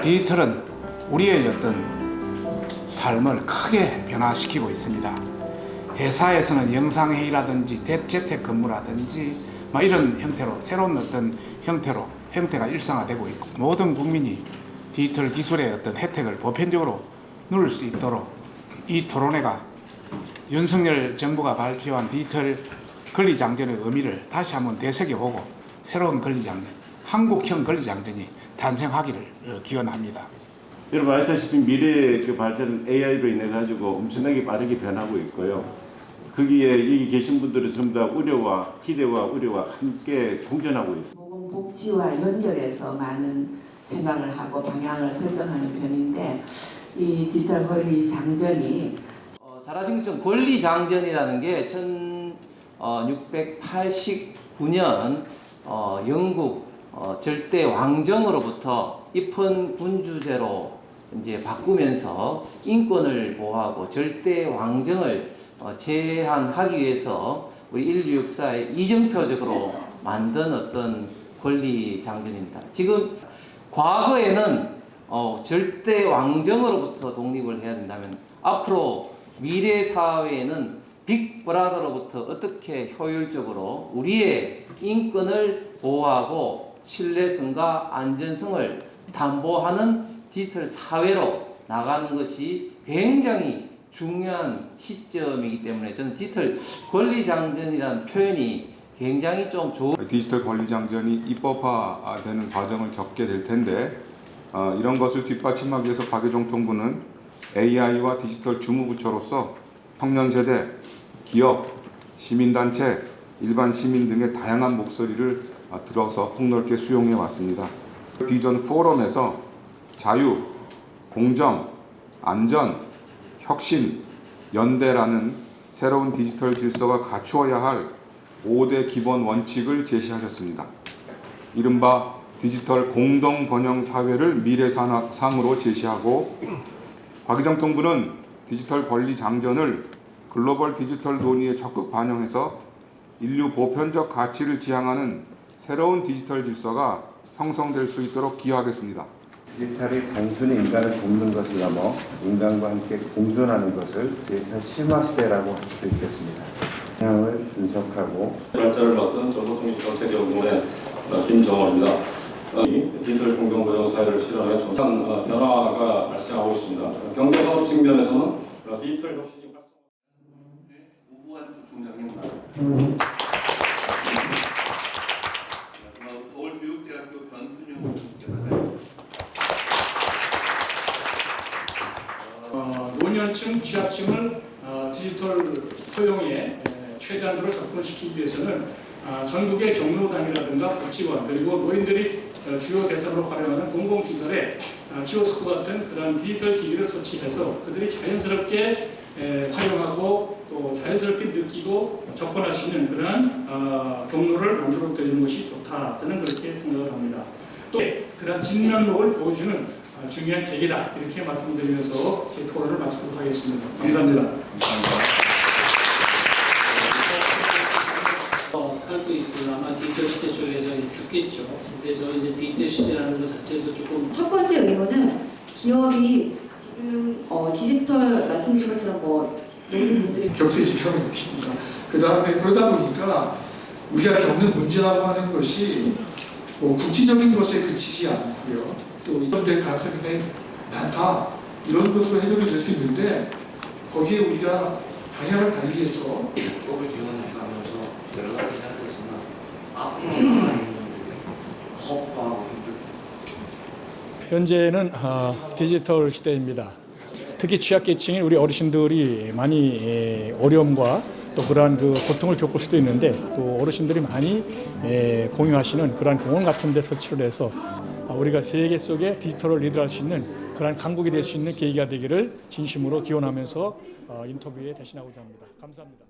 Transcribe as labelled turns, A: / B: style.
A: 오늘날 디지털은 우리의 어떤 삶을 크게 변화시키고 있습니다. 회사에서는 영상회의라든지 대- 재택 근무라든지 뭐 이런 형태로 새로운 어떤 형태로 형태가 일상화되고 있고 모든 국민이 디지털 기술의 어떤 혜택을 보편적으로 누릴 수 있도록 이 토론회가 윤석열 정부가 발표한 디지털 권리장전의 의미를 다시 한번 되새겨보고 새로운 권리장전, 한국형 권리장전이 탄생하기를 어, 기원합니다.
B: 여러분 아시다시피 미래의 그 발전은 AI로 인해 가지고 엄청나게 빠르게 변하고 있고요. 거기에 여기 계신 분들은 전부 다 우려와 기대와 우려와 함께 공존하고 있습니다.
C: 보건복지와 연결해서 많은 생각을 하고 방향을 설정하는 편인데 이 디지털 권리 장전이
D: 어, 잘 아시는 것처럼 권리 장전이라는 게 1689년 어, 영국 어, 절대 왕정으로부터 입헌 군주제로 이제 바꾸면서 인권을 보호하고 절대 왕정을 어, 제한하기 위해서 우리 인류 역사의 이정표적으로 만든 어떤 권리 장전입니다. 지금 과거에는 어, 절대 왕정으로부터 독립을 해야 된다면 앞으로 미래 사회에는 빅브라더로부터 어떻게 효율적으로 우리의 인권을 보호하고 신뢰성과 안전성을 담보하는 디지털 사회로 나가는 것이 굉장히 중요한 시점이기 때문에 저는 디지털 권리장전이라는 표현이 굉장히 좀 좋은
E: 디지털 권리장전이 입법화되는 과정을 겪게 될 텐데 어, 이런 것을 뒷받침하기 위해서 박유정 통부는 AI와 디지털 주무부처로서 청년 세대, 기업, 시민단체, 일반 시민 등의 다양한 목소리를 아, 들어서 폭넓게 수용해 왔습니다. 비전 포럼에서 자유, 공정, 안전, 혁신, 연대라는 새로운 디지털 질서가 갖추어야 할 5대 기본 원칙을 제시하셨습니다. 이른바 디지털 공동 번영 사회를 미래상으로 제시하고 박의정 통부는 디지털 권리 장전을 글로벌 디지털 논의에 적극 반영해서 인류 보편적 가치를 지향하는 새로운 디지털 질서가 형성될 수 있도록 기여하겠습니다.
F: 디지털이 단순히 인간을 돕는 것을 넘어 인간과 함께 공존하는 것을 디지털 심화 시대라고 할 수도 있겠습니다. 방향을 분석하고
G: 발자를 맡은 정보통신정책연구원의 어, 김정원입니다. 어, 이 디지털 공동고정 사회를 실현하여 정상 어, 변화가 발생하고 있습니다. 경제 산업 측면에서는 어, 디지털 혁신이 활성.
H: 우부한 부총장님 서울교육대학교 변순영 교수님
I: 어, 노년층, 취약층을 어, 디지털 소용에 에, 최대한으로 접근시키기 위해서는 아, 전국의 경로당이라든가 복지관 그리고 노인들이 어, 주요 대상으로 활용하는 공공시설에 아, 키오스크 같은 그러한 디지털 기기를 설치해서 그들이 자연스럽게 에, 활용하고 또 자연스럽게 느끼고 접근할 수 있는 그러한 아, 경로를 만들어 드리는 것이 좋다 저는 그렇게 생각을 합니다. 또 그러한 진면목을 보여주는 아, 중요한 계기다 이렇게 말씀드리면서 제 토론을 마치도록 하겠습니다. 감사합니다.
J: 어, 살고 있고 아마 디지털 시대 이제 죽겠죠. 근데 저 이제 디지털 시대라는 것 자체도 조금
K: 첫 번째 의무는 기업이 지금 어, 디지털 말씀드린 것처럼 뭐 노인분들이
I: 격세 지표를 높입니다. 그 다음에 그러다 보니까 우리가 겪는 문제라고 하는 것이 뭐 국지적인 것에 그치지 않고요. 또 이런 될 가능성이 굉장히 많다. 이런 것으로 해석이 될 수 있는데 거기에 우리가 방향을 달리 해서
J: 법을 지원해 가면서 여러 가지 앞으로 나아가는 분들이 거부하고 힘들
I: 현재는 어, 디지털 시대입니다. 특히 취약계층인 우리 어르신들이 많이 에, 어려움과 또 그러한 그 고통을 겪을 수도 있는데 또 어르신들이 많이 에, 공유하시는 그러한 공원 같은 데 설치를 해서 아, 우리가 세계 속에 디지털을 리드할 수 있는 그러한 강국이 될 수 있는 계기가 되기를 진심으로 기원하면서 어, 인터뷰에 대신하고자 합니다. 감사합니다.